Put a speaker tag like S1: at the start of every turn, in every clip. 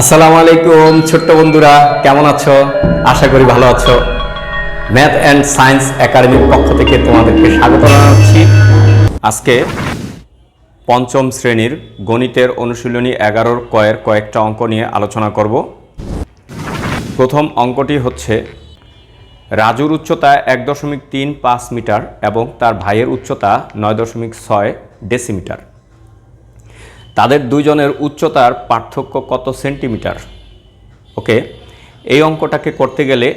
S1: আসসালামু আলাইকুম, ছোট্ট বন্ধুরা, কেমন আছো? আশা করি ভালো আছো। ম্যাথ অ্যান্ড সায়েন্স একাডেমির পক্ষ থেকে তোমাদেরকে স্বাগত জানাচ্ছি। আজকে পঞ্চম শ্রেণির গণিতের অনুশীলনী এগারোর কয়ের কয়েকটা অঙ্ক নিয়ে আলোচনা করব। প্রথম অঙ্কটি হচ্ছে, রাজুর উচ্চতা এক দশমিক তিন পাঁচ মিটার এবং তার ভাইয়ের উচ্চতা নয় দশমিক ছয় ডেসিমিটার। তাদের দুজনের উচ্চতার পার্থক্য কত সেন্টিমিটার? ওকে, এই অঙ্কটাকে করতে গেলে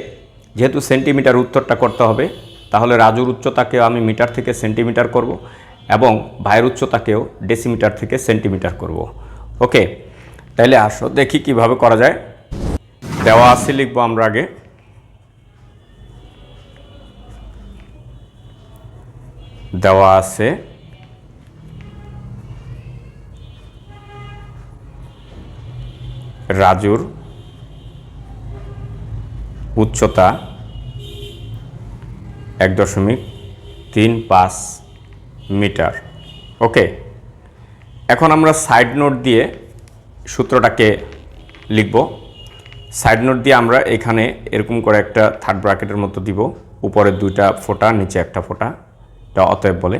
S1: যেহেতু সেন্টিমিটার উত্তরটা করতে হবে, তাহলে রাজুর উচ্চতাকেও আমি মিটার থেকে সেন্টিমিটার করব এবং ভাইয়ের উচ্চতাকেও ডেসিমিটার থেকে সেন্টিমিটার করব। ওকে তাহলে আসো দেখি কীভাবে করা যায়। দেওয়া আছে লিখব আমরা আগে। দেওয়া আছে রাজুর উচ্চতা এক দশমিক তিন পাঁচ মিটার। ওকে, এখন আমরা সাইড নোট দিয়ে সূত্রটাকে লিখব। সাইড নোট দিয়ে আমরা এখানে এরকম করে একটা থার্ড ব্র্যাকেটের মতো দিব। উপরে দুইটা ফোঁটা, নিচে একটা ফোঁটা, এটা অতএব বলে।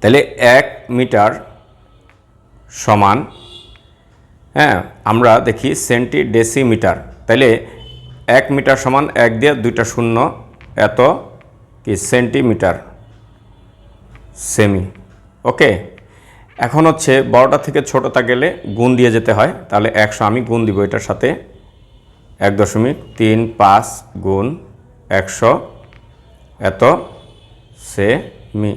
S1: তাহলে এক মিটার সমান হ্যাঁ আমরা দেখি সেন্টি ডেসিমিটার তাইলে এক মিটার সমান এক দিয়ে দুইটা শূন্য, এত কি সেন্টিমিটার? সেমি। ওকে, এখন হচ্ছে বড়টা থেকে ছোটটা গেলে গুণ দিয়ে যেতে হয়, তাহলে একশো আমি গুণ দিব এটার সাথে। এক দশমিক তিন পাঁচ গুণ একশো, এত সেমি।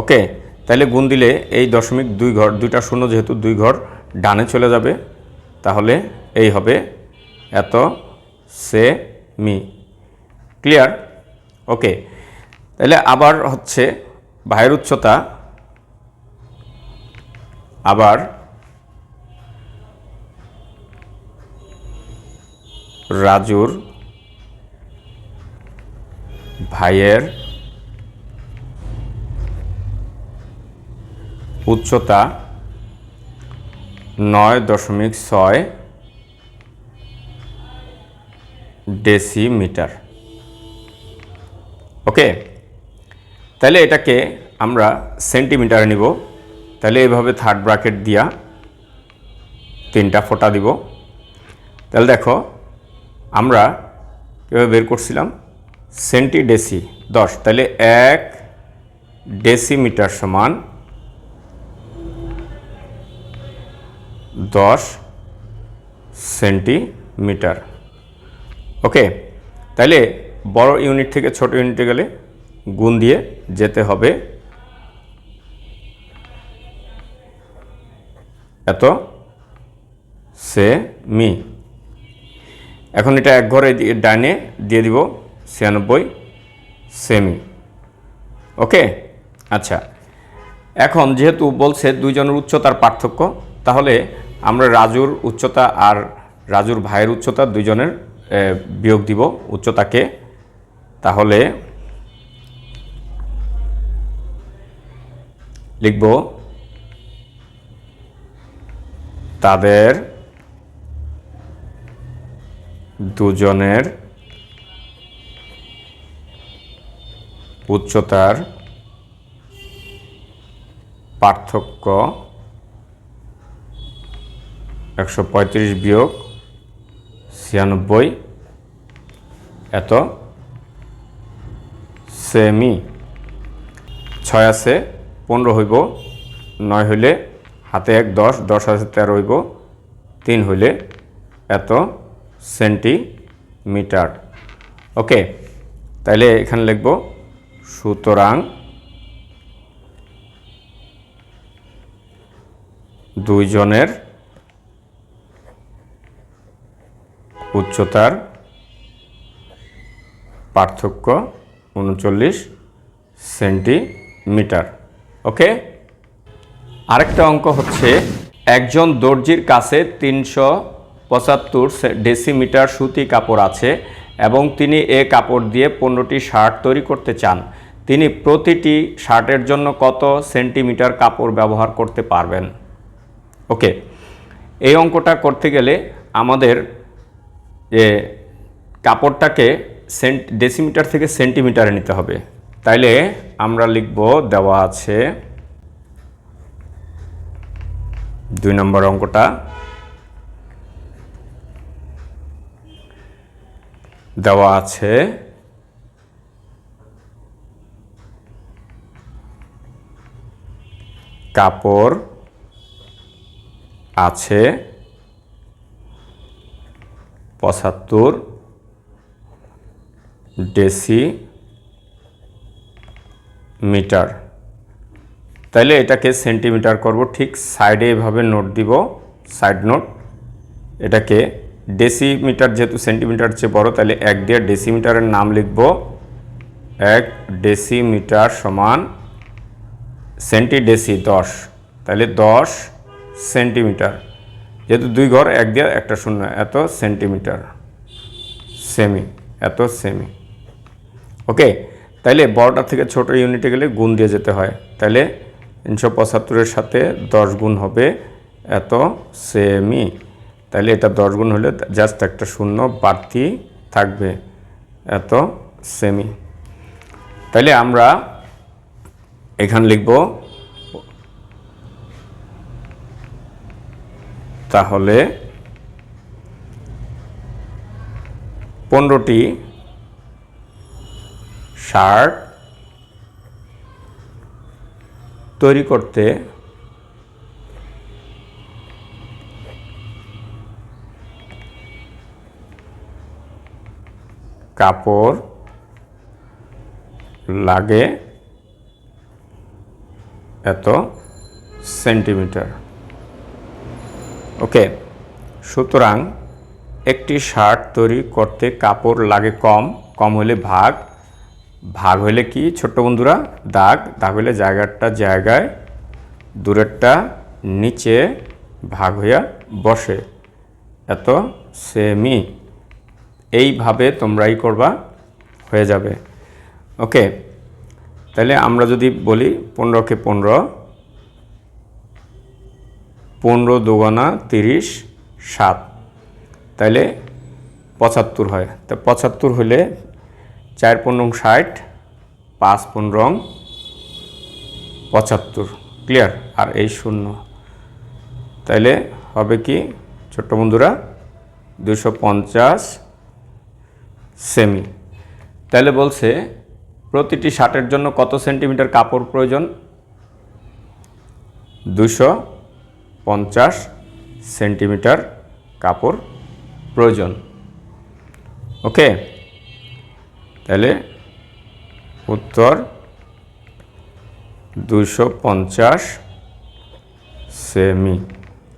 S1: ওকে তাহলে গুণ দিলে এই দশমিক দুই ঘর, দুইটা শূন্য যেহেতু দুই ঘর ডানে চলে যাবে, তাহলে এই হবে এত সে মি। ক্লিয়ার ওকে তাহলে আবার হচ্ছে ভাইয়ের উচ্চতা, আবার রাজুর ভাইয়ের উচ্চতা নয় দশমিক ছয় ডেসিমিটার। ওকে? তাহলে এটাকে আমরা সেন্টিমিটারে নিব। তাহলে এইভাবে থার্ড ব্র্যাকেট দিয়া তিনটা ফোঁটা দিব। তাহলে দেখো, আমরা কীভাবে বের করছিলাম? সেন্টি ডেসি দশ। তাহলে এক ডেসিমিটার সমান দশ সেন্টিমিটার। ওকে তাহলে বড় ইউনিট থেকে ছোট ইউনিটে গেলে গুণ দিয়ে যেতে হবে এত সে মি এখন এটা এক ঘরে ডাইনে দিয়ে দিব ছিয়ানব্বই সেমি। ওকে আচ্ছা। এখন যেহেতু বলছে দুইজনের উচ্চতার পার্থক্য, তাহলে আমরা রাজুর উচ্চতা আর রাজুর ভাইয়ের উচ্চতা দুইজনের এ, বিয়োগ দিব উচ্চতাকে। তাহলে লিখব তাদের দুজনের উচ্চতার পার্থক্য একশো পঁয়ত্রিশ বিয়োগ ছিয়ানব্বই, এত সেমি। ছয় আছে, পনেরো হইব, নয় হইলে হাতে এক, দশ দশ আছে, তেরো হইব, তিন হইলে এত সেন্টিমিটার। ওকে, তাইলে এখানে লিখব, সুতরাং দুইজনের উচ্চতার পার্থক্য উনচল্লিশ সেন্টিমিটার। ওকে? আরেকটা অঙ্ক হচ্ছে, একজন দর্জির কাছে তিনশো পঁচাত্তর ডেসিমিটার সুতি কাপড় আছে এবং তিনি এ কাপড় দিয়ে পনেরোটি শার্ট তৈরি করতে চান। তিনি প্রতিটি শার্টের জন্য কত সেন্টিমিটার কাপড় ব্যবহার করতে পারবেন? ওকে, এই অঙ্কটা করতে গেলে আমাদের যে কাপড়টাকে সেন্ট ডেসিমিটার থেকে সেন্টিমিটারে নিতে হবে। তাইলে আমরা লিখব দেওয়া আছে দুই নম্বর অঙ্কটা। দেওয়া আছে কাপড় আছে পঁচাত্তর ডেসি মিটার। তাইলে এটাকে সেন্টিমিটার করব, ঠিক সাইডে এভাবে নোট দিব সাইড নোট এটাকে ডেসিমিটার যেহেতু সেন্টিমিটার চেয়ে বড় তাহলে এক দিয়ে ডেসিমিটারের নাম লিখব, এক ডেসিমিটার সমান সেন্টি ডেসি দশ তাহলে দশ সেন্টিমিটার যেহেতু দুই ঘর, এক দিয়ে একটা শূন্য, এত সেন্টিমিটার, সেমি, এত সেমি। ওকে, তাইলে বড়টা থেকে ছোট ইউনিটে গেলে গুণ দিয়ে যেতে হয়। তাহলে তিনশো পঁচাত্তরের সাথে দশ গুণ হবে এত সেমি। তাহলে এটা দশ গুণ হলে জাস্ট একটা শূন্য বাড়তি থাকবে এত সেমি। তাহলে আমরা এখানে লিখব তাহলে পনেরোটি শার্ট তৈরি করতে কাপড় লাগে এত সেন্টিমিটার। ওকে, সুতরাং একটি শার্ট তৈরি করতে কাপড় লাগে কম কম হলে ভাগ ভাগ হলে কি? ছোট্ট বন্ধুরা, দাগ দাগ হলে জায়গাটা জায়গায়, দূরেরটা নিচে ভাগ হইয়া বসে। এত সেমি এইভাবে তোমরাই করবা, হয়ে যাবে। ওকে, তাহলে আমরা যদি বলি পনেরোকে পনেরো পনেরো দুগানা তিরিশ সাত। তাহলে পঁচাত্তর হয়। তা পঁচাত্তর হলে চার পনেরো ষাট, পাঁচ পনেরো পঁচাত্তর। ক্লিয়ার? আর এই শূন্য। তাইলে হবে কি, ছোট্ট বন্ধুরা, দুশো পঞ্চাশ সেমি। তাহলে বলছে, প্রতিটি শার্টের জন্য কত সেন্টিমিটার কাপড় প্রয়োজন? দুশো পঞ্চাশ সেন্টিমিটার কাপড় প্রয়োজন। ওকে? তাহলে উত্তর দুশো পঞ্চাশ সেমি।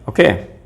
S1: ওকে?